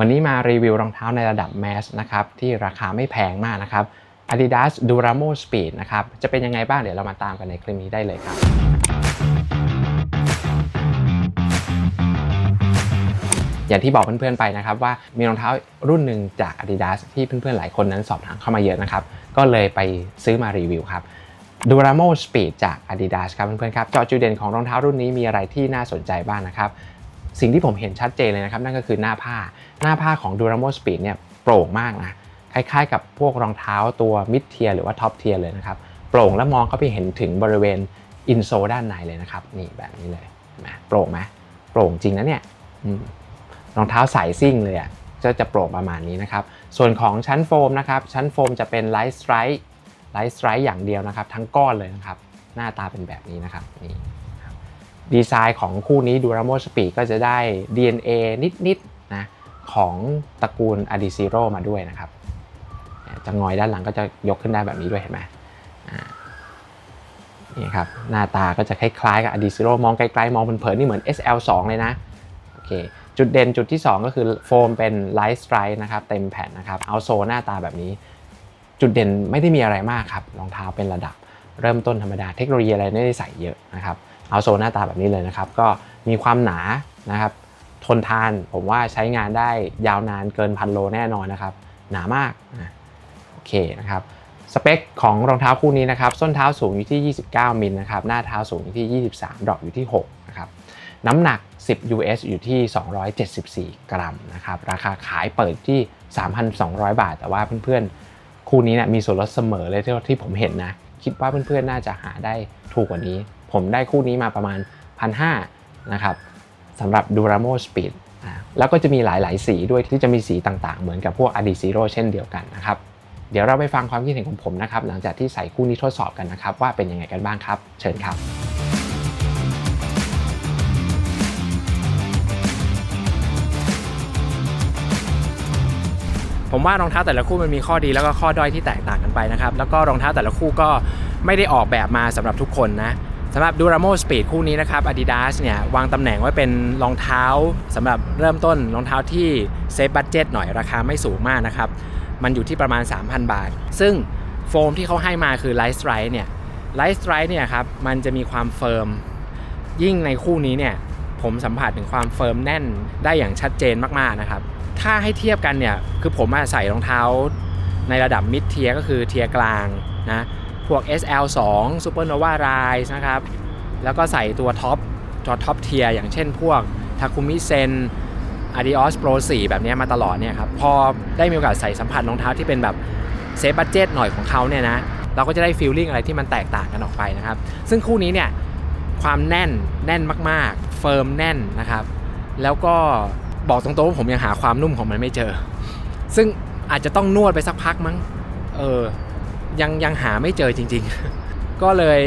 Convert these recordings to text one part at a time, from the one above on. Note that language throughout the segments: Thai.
วันนี้มารีวิวรองเท้าในระดับแมสนะครับที่ราคาไม่แพงมากนะครับ Adidas Duramo Speed นะครับจะเป็นยังไงบ้างเดี๋ยวเรามาตามกันในคลิปนี้ได้เลยครับ อย่างที่บอกเพื่อนๆไปนะครับว่ามีรองเท้ารุ่นหนึ่งจาก Adidas ที่เพื่อนๆหลายคนนั้นสอบถามเข้ามาเยอะนะครับ ก็เลยไปซื้อมารีวิวครับ Duramo Speed จาก Adidas ครับเพื่อนๆครับจาะจุดเด่นของรองเท้ารุ่นนี้มีอะไรที่น่าสนใจบ้างนะครับ สิ่งที่ผมเห็นชัดเจนเลยนะครับ นั่นก็คือหน้าผ้า หน้าผ้าของ Duramo Speed เนี่ยโปร่งมากนะคล้ายๆ กับพวกรองเท้าตัว mid tier หรือว่า top tier เลยนะครับ โปร่งและมองเข้าไปเห็นถึงบริเวณอินโซด้านในเลยนะครับ นี่แบบนี้เลยเห็นไหมโปร่งไหมโปร่งจริงนะเนี่ยรองเท้าสายซิ่งเลยอะจะจะโปร่งประมาณนี้นะครับ ส่วนของชั้นโฟมนะครับ ชั้นโฟมจะเป็นไลท์สไตร์ไลท์สไตร์อย่างเดียวนะครับ ทั้งก้อนเลยนะครับ หน้าตาเป็นแบบนี้นะครับนี่ ดีไซน์ของคู่นี้ Duramo Speed ก็จะได้ DNA นิดๆนะของตระกูล a d i z e r o มาด้วยนะครับจะงอยด้านหลังก็จะยกขึ้นได้แบบนี้ด้วยเห็นไหมนี่ครับหน้าตาก็จะคล้ายๆกับ a d i z e r o มองไกลๆ มองเผินๆนี่เหมือน SL2 เลยนะโอเคจุดเด่นจุดที่ 2 ก็คือโฟมเป็น Light Stripe นะครับเต็มแผ่นนะครับเอาโซหน้าตาแบบนี้ จุดเด่นไม่ได้มีอะไรมากครับรองเท้าเป็นระดับ เริ่มต้นธรรมดาเทคโนโลยีอะไรไม่ได้ใส่เยอะนะครับ เอาโซนหน้าตาแบบนี้เลยนะครับ ก็มีความหนานะครับ ทนทานผมว่าใช้งานได้ยาวนานเกินพันโลแน่นอนนะครับ หนามากนะโอเคนะครับสเปคของรองเท้าคู่นี้นะครับ ส้นเท้าสูงอยู่ที่ 29 มิลนะครับ หน้าเท้าสูงอยู่ที่ 23ดรอปอยู่ที่ 6 นะครับ น้ำหนัก 10 US อยู่ที่ 274 กรัมนะครับ ราคาขายเปิดที่ 3,200 บาท แต่ว่าเพื่อนๆ คู่นี้เนะมีส่วนลดเสมอเลยที่ที่ผมเห็นนะ คิดว่าเพื่อนๆ น่าจะหาได้ถูกกว่านี้ ผมได้คู่นี้มาประมาณ 1,500นะครับสำหรับ Duramo Speed แล้วก็จะมีหลาย ๆ สีด้วยที่จะมีสีต่างๆ เหมือนกับพวก a d i z e r o เช่นเดียวกันนะครับเดี๋ยวเราไปฟังความคิดเห็นของผมนะครับหลังจากที่ใส่คู่นี้ทดสอบกันนะครับว่าเป็นยังไงกันบ้างครับ เชิญครับ ผมว่ารองเท้าแต่ละคู่มันมีข้อดีแล้วก็ข้อด้อยที่แตกต่างกันไปนะครับแล้วก็รองเท้าแต่ละคู่ก็ไม่ได้ออกแบบมาสำหรับทุกคนนะำหรับ Duramo Speed คู่นี้นะครับ Adidas เนี่ยวางตำแหน่งไว้เป็นรองเท้าสำหรับเริ่มต้นรองเท้าที่เซฟบัตเจ็ตหน่อยราคาไม่สูงมากนะครับ มันอยู่ที่ประมาณ 3,000 บาท ซึ่งโฟมที่เขาให้มาคือ Light Strike เนี่ย Light Strike เนี่ยครับมันจะมีความเฟิร์ม ยิ่งในคู่นี้เนี่ยผมสัมผัสถึงความเฟิร์มแน่นได้อย่างชัดเจนมากๆนะครับ ถ้าให้เทียบกันเนี่ยคือผมอะใส่รองเท้าในระดับมิดเทียก็คือเทียกลางนะ พวก SL2 Supernova Rise นะครับ แล้วก็ใส่ตัวท็อปจอท็อปเทียอย่างเช่นพวก Takumi Sen Adios Pro 4 แบบนี้มาตลอดเนี่ยครับ พอได้มีโอกาสใส่สัมผัสรองเท้าที่เป็นแบบเซฟบัตเจตหน่อยของเขาเนี่ยนะ เราก็จะได้ฟีลลิ่งอะไรที่มันแตกต่างกันออกไปนะครับ ซึ่งคู่นี้เนี่ยความแน่นแน่นมากๆ เฟิร์มแน่นนะครับ แล้วก็บอกตรงๆว่าผมยังหาความนุ่มของมันไม่เจอ ซึ่งอาจจะต้องนวดไปสักพักมั้ง เออ ยังยังหาไม่เจอจริง ๆ ก็เลย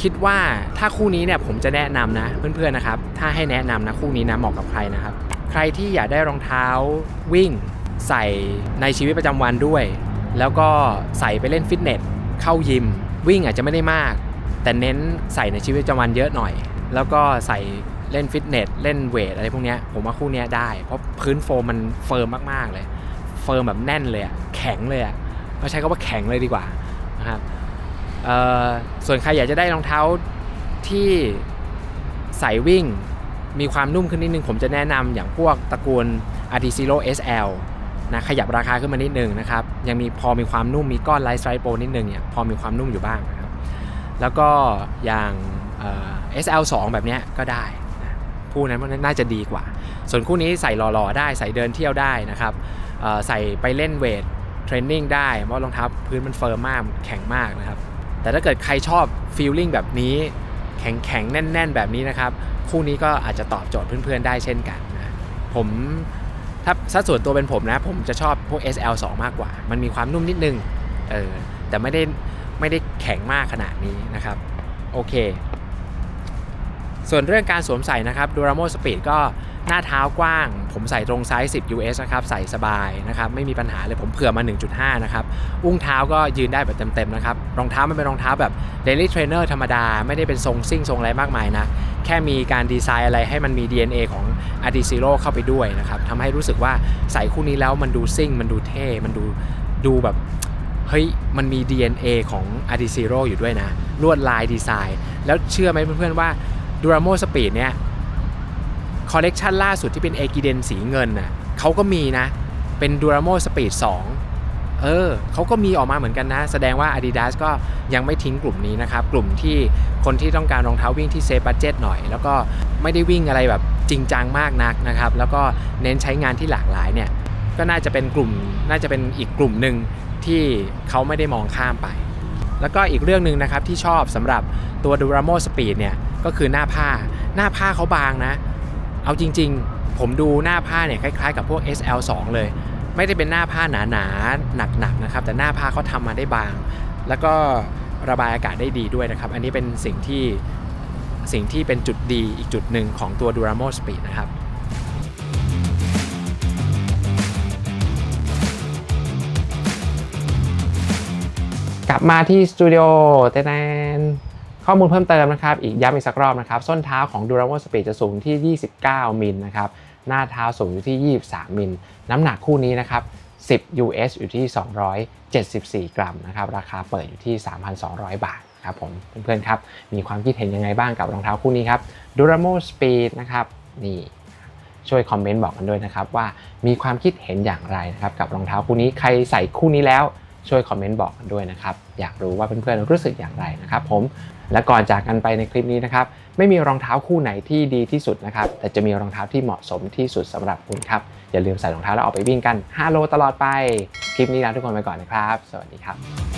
คิดว่าถ้าคู่นี้เนี่ยผมจะแนะนำนะเพื่อนๆนะครับ ถ้าให้แนะนำนะคู่นี้นะเหมาะกับใครนะครับ ใครที่อยากได้รองเท้าวิ่งใส่ในชีวิตประจำวันด้วย แล้วก็ใส่ไปเล่นฟิตเนสเข้ายิม วิ่งอาจจะไม่ได้มาก แต่เน้นใส่ในชีวิตประจำวันเยอะหน่อย แล้วก็ใส่เล่นฟิตเนสเล่นเวทอะไรพวกนี้ผมว่าคู่นี้ได้ เพราะพื้นโฟมมันเฟิร์มมากๆเลย เฟิร์มแบบแน่นเลยอะแข็งเลยอะก็ใช้คำว่าแข็งเลยดีกว่า นะครับส่วนใครอยากจะได้รองเท้าที่ใส่วิ่งมีความนุ่มขึ้นนิดนึง ผมจะแนะนำอย่างพวกตระกูล a r t i z e r o SL นะขยับราคาขึ้นมานิดนึงนะครับ ยังมีพอมีความนุ่มมีก้อนไลท์สไตร์โปนิดนึงเนี่ยพอมีความนุ่มอยู่บ้างนะครับ แล้วก็อย่างเอ่อ SL2 แบบนี้ก็ได้นะคู่นั้นมันน่าจะดีกว่า ส่วนคู่นี้ใส่หล่อๆได้ใส่เดินเที่ยวได้นะครับใส่ไปเล่นเวท เทรนนิ่งได้เพราะรองเท้าพื้นมันเฟิร์มมากแข็งมากนะครับ แต่ถ้าเกิดใครชอบฟีลลิ่งแบบนี้ แข็งแข็งแน่น ๆ แบบนี้นะครับ คู่นี้ก็อาจจะตอบโจทย์เพื่อนๆได้เช่นกันนะผมถ้าถ้าส่วนตัวเป็นผมนะ ผมจะชอบพวก SL2 มากกว่า มันมีความนุ่มนิดนึงเออแต่ไม่ได้ไม่ได้แข็งมากขนาดนี้นะครับ โอเค ส่วนเรื่องการสวมใส่นะครับ Duramo Speed ก็ หน้าเท้ากว้าง ผมใส่ตรงไซส์10 US นะครับใส่สบายนะครับไม่มีปัญหาเลยผมเผื่อมา 1.5 นะครับ อุ้งเท้าก็ยืนได้แบบเต็มๆนะครับรองเท้ามันเป็นรองเท้าแบบ Daily Trainer ธรรมดา ไม่ได้เป็นทรงซิ่งทรงอะไรมากมายนะ แค่มีการดีไซน์อะไรให้มันมี DNA ของ a d i z e r o เข้าไปด้วยนะครับทำให้รู้สึกว่าใส่คู่นี้แล้วมันดูซิ่ง มันดูเท่มันดูดูแบบเฮ้ยมันมี DNA ของ a d i z e r o อยู่ด้วยนะลวดลายดีไซน์ แล้วเชื่อไหมเพื่อนๆว่า Duramo Speed เนี่ย คอลเลกชันล่าสุดที่เป็นเอกิเดนสีเงินน่ะเขาก็มีนะ เป็น Duramo Speed 2เออเขาก็มีออกมาเหมือนกันนะ แสดงว่า Adidas ก็ยังไม่ทิ้งกลุ่มนี้นะครับ กลุ่มที่คนที่ต้องการรองเท้าวิ่งที่เซฟบัตเจตหน่อย แล้วก็ไม่ได้วิ่งอะไรแบบจริงจังมากนักนะครับ แล้วก็เน้นใช้งานที่หลากหลายเนี่ย ก็น่าจะเป็นกลุ่ม น่าจะเป็นอีกกลุ่มหนึ่งที่เขาไม่ได้มองข้ามไป แล้วก็อีกเรื่องหนึ่งนะครับที่ชอบสำหรับตัว Duramo Speed เนี่ยก็คือหน้าผ้าหน้าผ้าเขาบางนะ เอาจริง ๆ ผมดูหน้าผ้าเนี่ยคล้ายๆ กับพวก SL2 เลย ไม่ได้เป็นหน้าผ้าหนาๆหนักๆนะครับ แต่หน้าผ้าเขาทำมาได้บาง แล้วก็ระบายอากาศได้ดีด้วยนะครับ อันนี้เป็นสิ่งที่สิ่งที่เป็นจุดดีอีกจุดหนึ่งของตัว Duramo Speed นะครับกลับมาที่สตูดิโอเตนน ข้อมูลเพิ่มเติมนะครับ อีกย้ำอีกสักรอบนะครับ ส้นเท้าของ Duramo Speed จะสูงที่ 29 มิลนะครับ หน้าเท้าสูงอยู่ที่ 23 มิล น้ำหนักคู่นี้นะครับ 10 US อยู่ที่ 274 กรัมนะครับ ราคาเปิดอยู่ที่ 3,200 บาทครับผมเพื่อนๆครับ มีความคิดเห็นยังไงบ้างกับรองเท้าคู่นี้ครับ Duramo Speed นะครับ นี่ช่วยคอมเมนต์บอกกันด้วยนะครับว่ามีความคิดเห็นอย่างไรนะครับกับรองเท้าคู่นี้ใครใส่คู่นี้แล้ว ช่วยคอมเมนต์บอกกันด้วยนะครับ อยากรู้ว่าเพื่อนๆรู้สึกอย่างไรนะครับผมและก่อนจากกันไปในคลิปนี้นะครับ ไม่มีรองเท้าคู่ไหนที่ดีที่สุดนะครับ แต่จะมีรองเท้าที่เหมาะสมที่สุดสำหรับคุณครับ อย่าลืมใส่รองเท้าแล้วออกไปวิ่งกัน 5 โลตลอดไป คลิปนี้ลาทุกคนไปก่อนนะครับ สวัสดีครับ